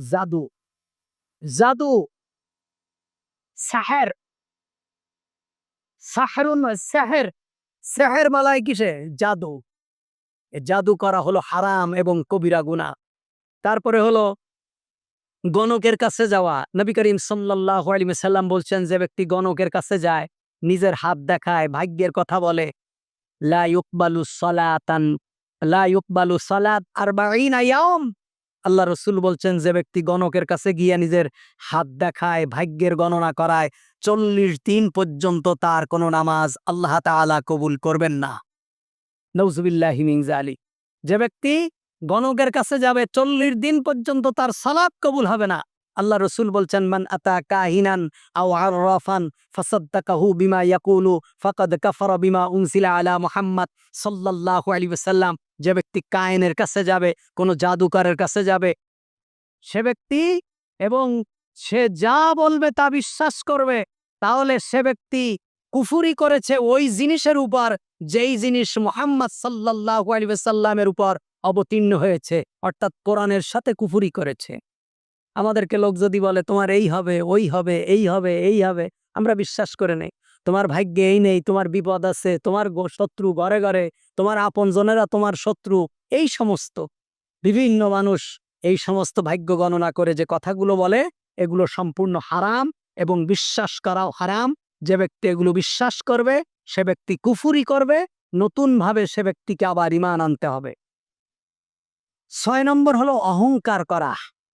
জাদু। জাদু। সাহের। সাহেরুন সেহের। সেহের মালায় কিসে? জাদু। জাদু করা হলো হারাম এবং কবিরা গুনাহ। তারপরে হলো গণকের কাছে যাওয়া। নবী করিম সাল্লাহ আলিম সাল্লাম বলছেন, যে ব্যক্তি গণকের কাছে যায়, নিজের হাত দেখায়, ভাগ্যের কথা বলে, লা ইউকবালু সলাতান, লা ইউকবালু সলাত আরবাঈনা ইয়াউম। আল্লাহ রসুল বলছেন, যে ব্যক্তি গণকের কাছে গিয়ে নিজের হাত দেখায়, ভাগ্যের গণনা করায়, চল্লিশ দিন পর্যন্ত তার কোনো নামাজ আল্লাহ তালা কবুল করবেন না। নৌজুবিল্লাহ আলী যে ব্যক্তি গণকের কাছে যাবে, চল্লিশ দিন পর্যন্ত তার সালাদ কবুল হবে না। আল্লাহ রসুল বলছেন, মান আতা কাহিনান আও আর আররাফান ফাসাদ্দাকাহু বিমা ইয়াকুলু ফকদ কাফারা বিমা উনসিলা আলা মোহাম্মদ সাল্লাল্লাহু আলাইহি ওয়াসাল্লাম। যে ব্যক্তি কায়েনের কাছে যাবে, কোনো জাদুকারের কাছে যাবে, সে ব্যক্তি এবং সে যা বলবে তা বিশ্বাস করবে। তাহলে সে ব্যক্তি কুফুরি করেছে ওই জিনিসের উপর যেই জিনিস মোহাম্মদ সাল্লাল্লাহু আলাইহি ওয়াসাল্লামের উপর অবতীর্ণ হয়েছে, অর্থাৎ কোরআনের সাথে কুফুরি করেছে। আমাদেরকে লোক যদি বলে, তোমার এই হবে, ওই হবে, এই হবে এই হবে, আমরা বিশ্বাস করে নেই। তোমার ভাগ্যে এই নেই, তোমার বিপদ আছে, তোমার শত্রু ঘরে ঘরে তোমার আপনজনেরা তোমার শত্রু, এই সমস্ত। বিভিন্ন মানুষ এই সমস্ত ভাগ্য গণনা করে যে কথাগুলো বলে, এগুলো সম্পূর্ণ হারাম এবং বিশ্বাস করাও হারাম। যে ব্যক্তি এগুলো বিশ্বাস করবে, সে ব্যক্তি কুফুরি করবে, নতুনভাবে সে ব্যক্তিকে আবার ইমান আনতে হবে। ছয় নম্বর হলো অহংকার করা।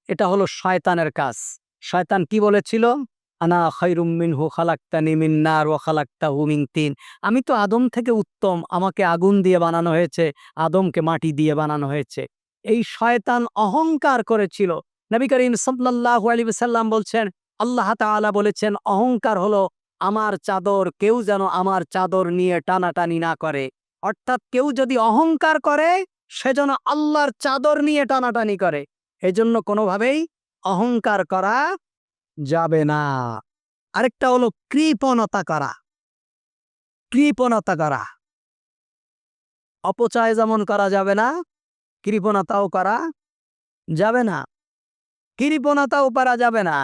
এটা হলো শয়তানের কাজ। শয়তান কি বলেছিল? আনা খৈরুম হু খালাক্তানি মিন নার ও খালাক্তাহু মিন তিন। আমি তো আদম থেকে উত্তম। আমাকে আগুন দিয়ে বানানো হয়েছে, আদমকে মাটি দিয়ে বানানো হয়েছে। এই শয়তান অহংকার করেছিল। নবী করিম সাল্লাল্লাহু আলাইহি সাল্লাম বলছেন, আল্লাহ তাআলা বলেছেন, অহংকার হলো আমার চাদর, কেউ যেন আমার চাদর নিয়ে টানাটানি না করে। অর্থাৎ কেউ যদি অহংকার করে, সে যেন আল্লাহর চাদর নিয়ে টানাটানি করে। এজন্য কোনোভাবেই অহংকার করা যাবে না। আরেকটা হলো কৃপণতা করা। কৃপণতা করা। অপচয় যেমন করা যাবে না, কৃপণতাও করা যাবে না। কৃপণতাও করা যাবে না।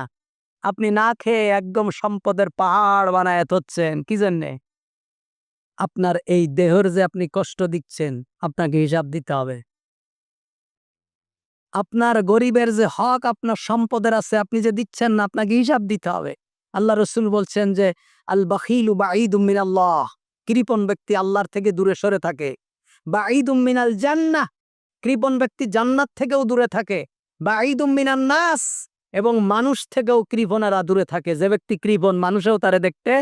আপনি না খেয়ে একদম সম্পদের পাহাড় বানায় হচ্ছেন কি জন্যে? আপনার এই দেহর যে আপনি কষ্ট দিচ্ছেন, আপনাকে হিসাব দিতে হবে। আপনার গরিবের যে হক, আপনার সম্পদের আছে, আপনি যে দিচ্ছেন না, আপনাকে হিসাব দিতে হবে। আল্লাহ রসুল বলছেন যে আল বাখিলু বা ঈদ উম্মিন আল্লাহ কৃপণ ব্যক্তি আল্লাহর থেকে দূরে সরে থাকে। বা ঈদ উম্মিন আল জান্নাহ কৃপণ ব্যক্তি জান্নাত থেকেও দূরে থাকে। বা ঈদ উম্মিন নাস এবং মানুষ থেকেও কৃপণেরা দূরে থাকে। যে ব্যক্তি কৃপণ, মানুষেও তারে দেখতে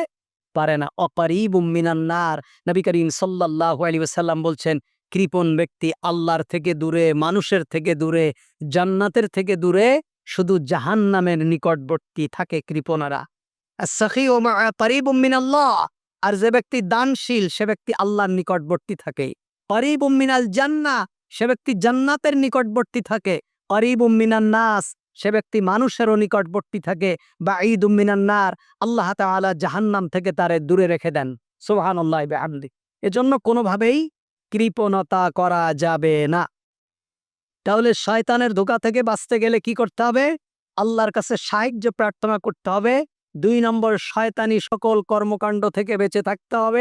পারে না। অপারিব উম্মিনান্নার নবী করিম সাল্লাল্লাহু আলাইহি ওয়াসাল্লাম বলছেন কৃপণ ব্যক্তি আল্লাহর থেকে দূরে, মানুষের থেকে দূরে, জান্নাতের থেকে দূরে, শুধু জাহান্নামের নিকটবর্তী থাকে কৃপণারা। আর যে ব্যক্তি দানশীল, সে ব্যক্তি আল্লাহর নিকটবর্তী থাকে। মিনাল জান্না। সে ব্যক্তি জান্নাতের নিকটবর্তী থাকে। মিনান নাস। সে ব্যক্তি মানুষেরও নিকটবর্তী থাকে। বা ঈদ নার। আল্লাহ তাআলা জাহান্নাম থেকে তারে দূরে রেখে দেন। সোহান আল্লাহ এজন্য কোনোভাবেই কৃপণতা করা যাবে না। তাহলে শয়তানের ধোকা থেকে বাঁচতে গেলে কি করতে হবে? আল্লাহর কাছে সাহায্য প্রার্থনা করতে হবে। দুই নম্বর, শয়তানি সকল কর্মকাণ্ড থেকে বেঁচে থাকতে হবে।